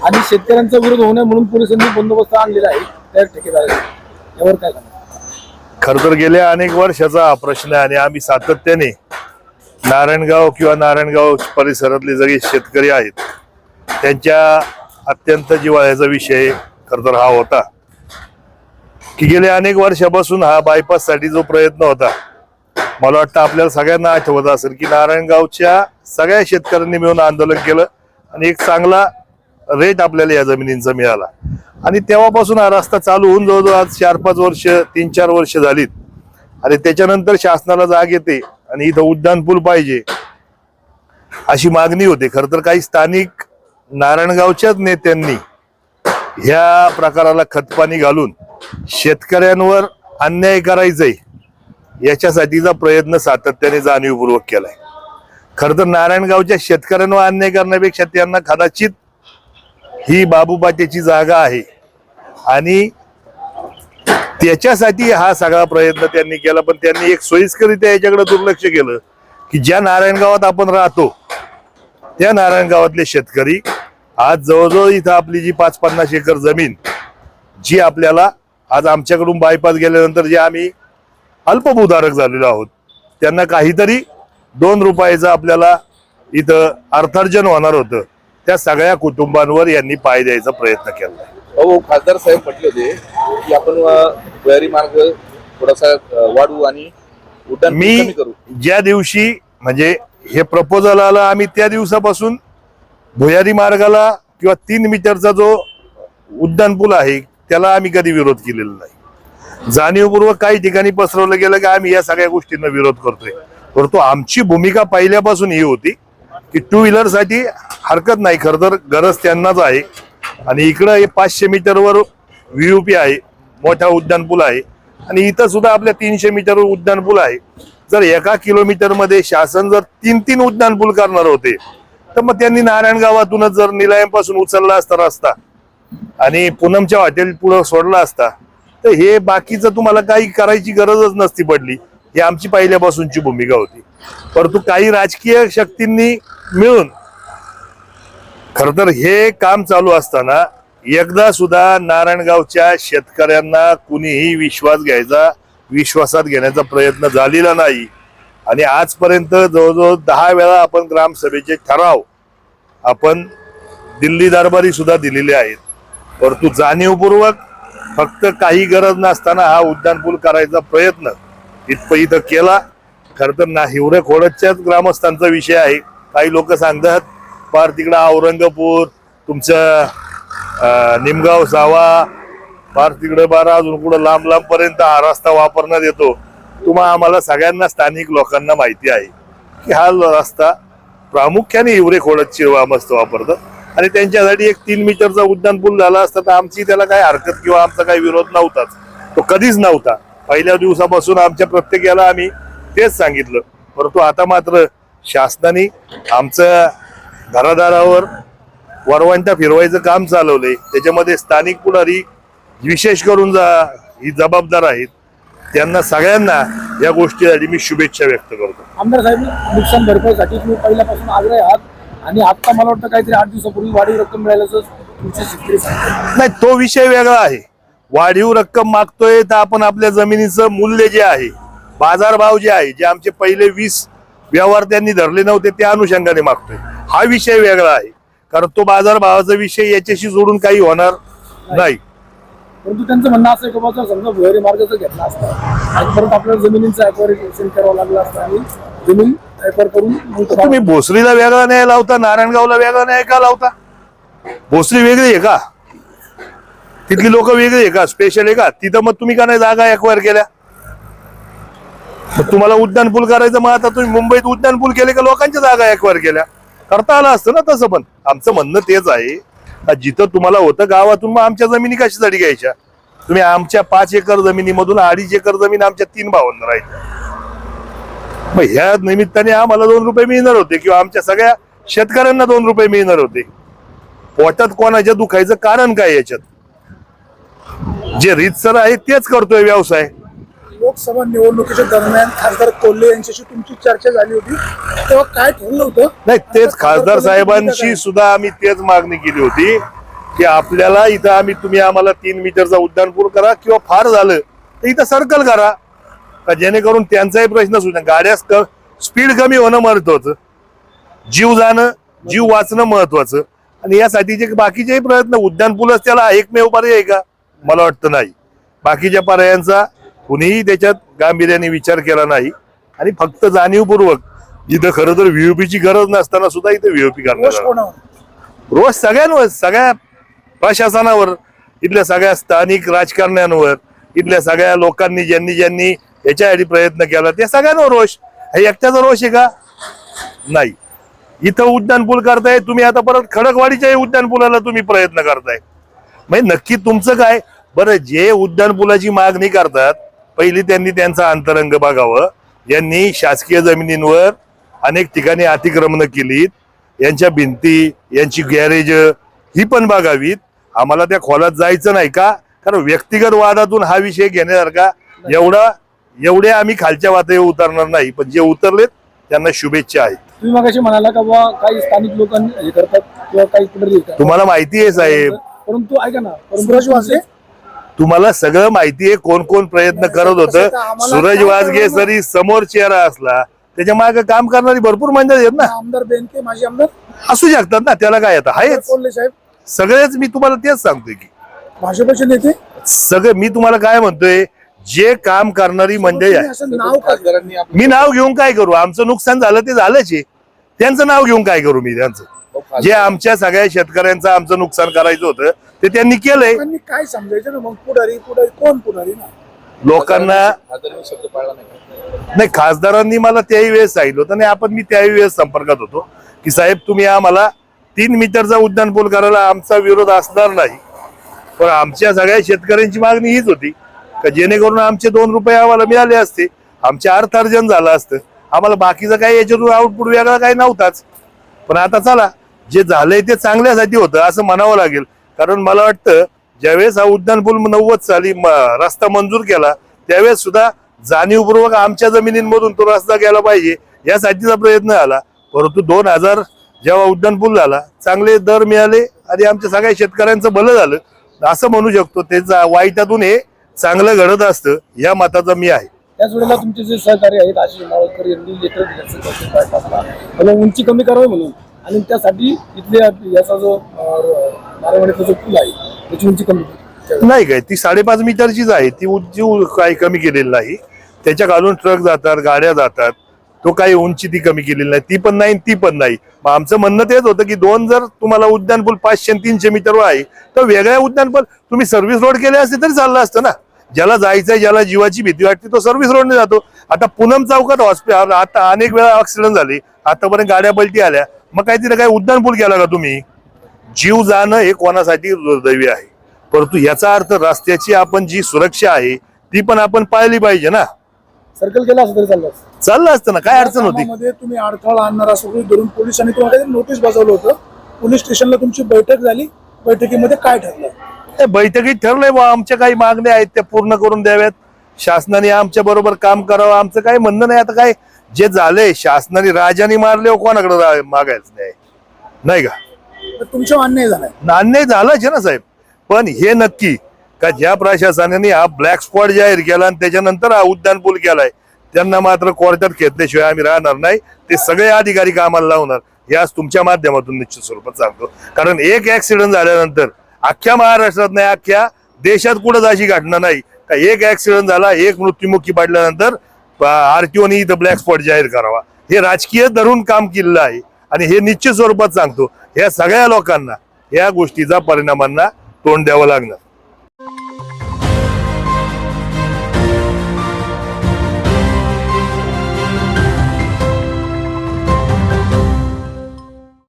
आणि शेतकऱ्यांचा विरोध होऊ नये म्हणून पोलिसांनी बंदोबस्त आणलेला आहे. त्या ठेकेदार यावर काय खर तर गेल्या अनेक वर्षाचा हा प्रश्न आहे आणि आम्ही सातत्याने नारायणगाव किंवा नारायणगाव परिसरातले सगळे शेतकरी आहेत त्यांच्या अत्यंत जिव्हाळ्याचा विषय खर तर हा होता. की गेल्या अनेक वर्षापासून हा बायपाससाठी जो प्रयत्न होता मला वाटतं आपल्याला सगळ्यांना आठवत असेल की नारायणगावच्या सगळ्या शेतकऱ्यांनी मिळून आंदोलन केलं आणि एक चांगला रेट आपल्याला या जमिनींचा मिळाला. आणि तेव्हापासून हा रस्ता चालू होऊन जवळजवळ आज चार पाच वर्ष तीन चार वर्ष झालीत. आणि त्याच्यानंतर शासनाला जाग येते आणि इथं उड्डाण पूल पाहिजे अशी मागणी होते. खर तर काही स्थानिक नारायणगावच्याच नेत्यांनी ह्या प्रकाराला खतपाणी घालून शेतकऱ्यांवर अन्याय करायचंय याच्यासाठीचा प्रयत्न सातत्याने जाणीवपूर्वक केलाय. खर तर नारायणगावच्या शेतकऱ्यांवर अन्याय करण्यापेक्षा त्यांना कदाचित ही बाबूबाटेची जागा आहे. आणि त्याच्यासाठी हा सगळा प्रयत्न त्यांनी केला पण त्यांनी एक सोयीस्करित्या याच्याकडे दुर्लक्ष केलं की ज्या नारायणगावात आपण राहतो त्या नारायणगावातले शेतकरी आज जवळजवळ इथं आपली जी पाच पन्नास एकर जमीन जी आपल्याला आज आमच्याकडून बायपास गेल्यानंतर जे आम्ही अल्पभूधारक झालेलो आहोत त्यांना काहीतरी दोन रुपयाचं आपल्याला इथं अर्थार्जन होणार होतं. त्या सगळ्या कुटुंबांवर यांनी पाय द्यायचा प्रयत्न केला. हो खासदार साहेब म्हटले होते की आपण भुयारी मार्ग थोडासा वाढवू आणि उड्डाण मी करू. ज्या दिवशी म्हणजे हे प्रपोजल आलं आम्ही त्या दिवसापासून भुयारी मार्गाला किंवा तीन मीटरचा जो उड्डाण पूल आहे त्याला आम्ही कधी विरोध केलेला नाही. जाणीवपूर्वक काही ठिकाणी पसरवलं गेलं की आम्ही या सगळ्या गोष्टींना विरोध करतोय. परंतु आमची भूमिका पहिल्यापासून ही होती की टू व्हीलरसाठी हरकत नाही खरं तर गरज त्यांनाच आहे. आणि इकडं हे पाचशे मीटरवर व्हीयूपी आहे मोठा उड्डाणपूल आहे. आणि इथं सुद्धा आपल्या तीनशे मीटरवर उड्डाणपूल आहे. जर एका किलोमीटरमध्ये शासन जर तीन तीन उड्डाणपूल करणार होते तर मग त्यांनी नारायणगावातूनच जर निलायमपासून उचलला असता रस्ता आणि पूनमच्या हॉटेल पुढं सोडला असता तर हे बाकीचं तुम्हाला काही करायची गरजच नसती पडली. ही आमची पहिल्यापासूनची भूमिका होती. परंतु काही राजकीय शक्तींनी मिळून खर तर हे काम चालू असताना एकदा सुद्धा नारायणगावच्या शेतकऱ्यांना कुणीही विश्वास घ्यायचा विश्वासात घेण्याचा प्रयत्न झालेला नाही. आणि आजपर्यंत जवळजवळ दहा वेळा आपण ग्रामसभेचे ठराव आपण दिल्ली दरबारी सुद्धा दिलेले आहेत. परंतु जाणीवपूर्वक फक्त काही गरज नसताना हा उड्डाणपूल करायचा प्रयत्न इथं इथं केला. खर तर ना हिवरे खोडच्याच ग्रामस्थांचा विषय आहे. काही लोक सांगतात फार तिकडं औरंगापूर तुमचं निमगाव सावा फार तिकडे बारा अजून कुठं लांब लांबपर्यंत हा रस्ता वापरण्यात येतो. तुम्हा आम्हाला सगळ्यांना स्थानिक लोकांना माहिती आहे की हा रस्ता प्रामुख्याने हिवरे खोडत ग्रामस्थ वापरतात आणि त्यांच्यासाठी एक तीन मीटरचा उड्डाण पूल झाला असता तर आमची त्याला काही हरकत किंवा आमचा काही विरोध नव्हताच. तो कधीच नव्हता. पहिल्या दिवसापासून आमच्या प्रत्येकाला आम्ही तेच सांगितलं. परंतु आता मात्र शासनाने आमचं घरादारावर वरवंटा फिरवायचं काम चालवलंय. त्याच्यामध्ये स्थानिक पुढारी विशेष करून जा ही जबाबदार आहेत. त्यांना सगळ्यांना या गोष्टीसाठी मी शुभेच्छा व्यक्त करतो. आमदार साहेब नुकसान भरपाईसाठी तुम्ही पहिल्यापासून आग्रह आहात आणि आता मला वाटतं काहीतरी आठ दिवसापूर्वी वाढीव रक्कम मिळाल्याचं तुमचे शेतकरी सांगतात. नाही तो विषय वेगळा आहे. वाढीव रक्कम मागतोय तर आपण आपल्या जमिनीचं मूल्य जे आहे बाजारभाव जे आहे जे आमचे पहिले वीस व्यवहार त्यांनी धरले नव्हते त्या अनुषंगाने मागतोय. हा विषय वेगळा आहे. कारण तो बाजारभावाचा विषय याच्याशी जोडून काही होणार नाही. परंतु त्यांचं म्हणणं असं आहे की बाबा समजा भुयारी मार्ग जर घेतला असता आणि परत आपल्याला जमिनीचं ऍक्वारेशन करावं लागलं असतं आणि जमीन ऍक्वायर करून तुम्ही भोसरीला वेगळा नाही लावता नारायणगावला वेगळा नाही का लावता? भोसरी वेगळी आहे का? तिथली लोक वेगळी आहे का? स्पेशल आहे का? तिथं मग तुम्ही का नाही जागा एक्वायर केल्या? तुम्हाला उड्डाण पूल करायचं मग आता तुम्ही मुंबईत उड्डाण पूल केले का लोकांच्या जागा एक्वायर केल्या? करता आलं असतं ना तसं पण. आमचं म्हणणं तेच आहे. जिथं तुम्हाला होतं गावातून मग आमच्या जमिनी कशासाठी घ्यायच्या? तुम्ही आमच्या पाच एकर जमिनीमधून अडीच एकर जमीन आमच्या तीन भावांना राहायच्या मग ह्या निमित्ताने आम्हाला दोन रुपये मिळणार होते किंवा आमच्या सगळ्या शेतकऱ्यांना दोन रुपये मिळणार होते. पोटात कोणाच्या दुखायचं कारण काय याच्यात? जे रीतसर आहे तेच करतोय व्यवसाय. लोकसभा निवडणुकीच्या दरम्यान खासदार कोल्हे यांच्याशी तुमची चर्चा झाली होती. तेव्हा काय ठरलं होतं? नाही तेच खासदार साहेबांशी सुद्धा आम्ही तेच मागणी केली होती की आपल्याला इथं आम्ही तुम्ही आम्हाला तीन मीटरचा उड्डाणपूल करा किंवा फार झालं तर इथं सर्कल करा. का जेणेकरून त्यांचाही प्रश्न सुद्धा गाड्या स्पीड कमी होणं महत्वाचं. जीव जाणं जीव वाचणं महत्वाचं. आणि यासाठीचे बाकीचेही प्रयत्न उड्डाणपूलच त्याला एकमेव पर्याय आहे का? मला वाटतं नाही. बाकीच्या पर्यायांचा कुणीही त्याच्यात गांभीर्याने विचार केला नाही. आणि फक्त जाणीवपूर्वक इथं खरं तर VOP ची गरज नसताना सुद्धा इथं व्हीओपी. कोणावर? रोज सगळ्यांवर सगळ्या प्रशासनावर इथल्या सगळ्या स्थानिक राजकारण्यांवर इथल्या सगळ्या लोकांनी ज्यांनी ज्यांनी याच्यासाठी प्रयत्न केला त्या सगळ्यांवर रोष. हे एकट्याचा रोष आहे का? नाही. इथं उड्डाणपूल करताय तुम्ही आता परत खडकवाडीच्याही उड्डाणपुलाला तुम्ही प्रयत्न करताय. म्हणजे नक्की तुमचं काय? बरं जे उड्डाणपुलाची मागणी करतात पहिली त्यांनी त्यांचा अंतरंग बघावं. यांनी शासकीय जमिनींवर अनेक ठिकाणी अतिक्रमणं केलीत. यांच्या भिंती यांची गॅरेज ही पण बघावीत. आम्हाला त्या खोलात जायचं नाही का? कारण व्यक्तिगत वादातून हा विषय घेण्यासारखा एवढा एवढे आम्ही खालच्या वातावर उतरणार नाही. पण जे उतरलेत त्यांना शुभेच्छा आहेत. तुम्ही मगाशी म्हणाला का काही स्थानिक लोकांनी हे करतात किंवा काही तुम्हाला माहिती आहे साहेब. परंतु ऐका ना तुम्हाला सगळं माहिती आहे कोण कोण प्रयत्न करत होतं. सूरज वाजगे जरी समोर चेहरा असला त्याच्यामागे काम करणारी भरपूर मंडळी आहेत ना. आमदार बेनके माजी आमदार. असू शकतात ना त्याला काय कोल्हे साहेब. सगळेच मी तुम्हाला तेच सांगतोय की भाजपचे नेते? सगळं मी तुम्हाला काय म्हणतोय जे काम करणारी मंडळी आहे. मी नाव घेऊन काय करू? आमचं नुकसान झालं ते झालंच आहे. त्यांचं नाव घेऊन काय करू मी त्यांचं? खासदार- जे आमच्या सगळ्या शेतकऱ्यांचं आमचं नुकसान करायचं होतं ते त्यांनी केलंय. लोकांनी काय समजायचं ना? मग पुढारी पुढारी कोण पुढारी ना? लोकांना खासदारांनी शब्द पाळला नाही? नाही खासदारांनी मला त्याही वेळेस सांगितलं होतं आणि आपण मी त्याही वेळेस संपर्कात होतो की साहेब तुम्ही आम्हाला तीन मीटरचा उड्डाणपूल करायला आमचा विरोध असणार नाही. पण आमच्या सगळ्या शेतकऱ्यांची मागणी हीच होती का जेणेकरून आमचे दोन रुपये आम्हाला मिळाले असते. आमचे अर्थार्जन झालं असतं. आम्हाला बाकीचं काही याच्यातून आउटपुट वेगळा काही नव्हताच. पण आता चला जे झालंय ते चांगल्यासाठी होतं असं म्हणावं लागेल. कारण मला वाटतं ज्यावेळेस हा उड्डाणपूल नव्वद साली रस्ता मंजूर केला त्यावेळेस सुद्धा जाणीवपूर्वक आमच्या जमिनींमधून तो रस्ता गेला पाहिजे यासाठीचा प्रयत्न झाला परंतु दोन हजार जेव्हा उड्डाणपूल झाला चांगले दर मिळाले आणि आमच्या सगळ्या शेतकऱ्यांचं भलं झालं. असं म्हणू शकतो त्याचा वाईटातून हे चांगलं घडत असतं या मताचा मी आहे. त्याच वेळेला तुमचे जे सहकारी आहेत आशिष मावळकर यांनी लेटर दिल्याचं उंची कमी करावी म्हणून. आणि त्यासाठी इथले याचा जो जो पूल आहे त्याची उंची कमी नाही काय ती साडेपाच मीटरचीच आहे. ती उंची उ- काही कमी केलेली नाही. त्याच्या घालून ट्रक जातात गाड्या जातात. तो काही उंची ती कमी केलेली नाही. ती पण नाही ती पण नाही. मग आमचं म्हणणं तेच होतं की दोन जर तुम्हाला उड्डाणपूल पाचशे आणि तीनशे मीटरवर आहे तर वेगळ्या उड्डाणपूल तुम्ही सर्व्हिस रोड केले असते तरी चाललं असतं ना. ज्याला जायचंय ज्याला जीवाची भीती वाटते तो सर्व्हिस रोडने जातो. आता पूनम चौकात हॉस्पिटल आता अनेक वेळा ऍक्सिडेंट झाले. आतापर्यंत गाड्या पलटी आल्या. मग काय तिथे काय उड्डाणपूल केला का तुम्ही? जीव जाणं हे कोणासाठी दुर्दैवी आहे? परंतु याचा अर्थ रस्त्याची आपण जी सुरक्षा आहे ती पण आपण पाळली पाहिजे ना. सर्कल केला असं तरी चाललं असतं. चाललं असतं ना काय अडचण होती? कामामध्ये तुम्ही अडथळा आणणारा सगळी धरून पोलिसांनी तुम्हाला काहीतरी नोटीस बजावलं होतं. पोलीस स्टेशनला तुमची बैठक झाली. बैठकीमध्ये काय ठरलं? त्या बैठकीत ठरलंय बा आमच्या काही मागण्या आहेत त्या पूर्ण करून द्याव्यात. शासनाने आमच्या बरोबर काम करावं आमचं काही म्हणणं नाही. आता काय जे झालंय शासनाने राजाने मारले कोणाकडे रा- मागायचं नाही. नाही का? तुमच्या अन्याय झाला अन्याय झालाच आहे ना साहेब. पण हे नक्की का ज्या प्रशासनाने हा ब्लॅक स्पॉट जाहीर केला आणि त्याच्यानंतर हा उद्यान पूल केलाय त्यांना मात्र कोर्टात घेतल्याशिवाय आम्ही राहणार नाही. ते सगळे अधिकारी कामाला लावणार. हे आज तुमच्या माध्यमातून निश्चित स्वरूपात सांगतो. कारण एक ऍक्सिडेंट झाल्यानंतर अख्ख्या महाराष्ट्रात नाही अख्ख्या देशात कुठंच अशी घटना नाही. का एक ऍक्सिडेंट झाला एक मृत्युमुखी पडल्यानंतर आरटीओने इथं ब्लॅक स्पॉट जाहीर करावा. हे राजकीय धरून काम केलेलं आहे. आणि हे निश्चित स्वरूपात सांगतो या सगळ्या लोकांना या गोष्टीचा परिणामांना तोंड द्यावं लागणार.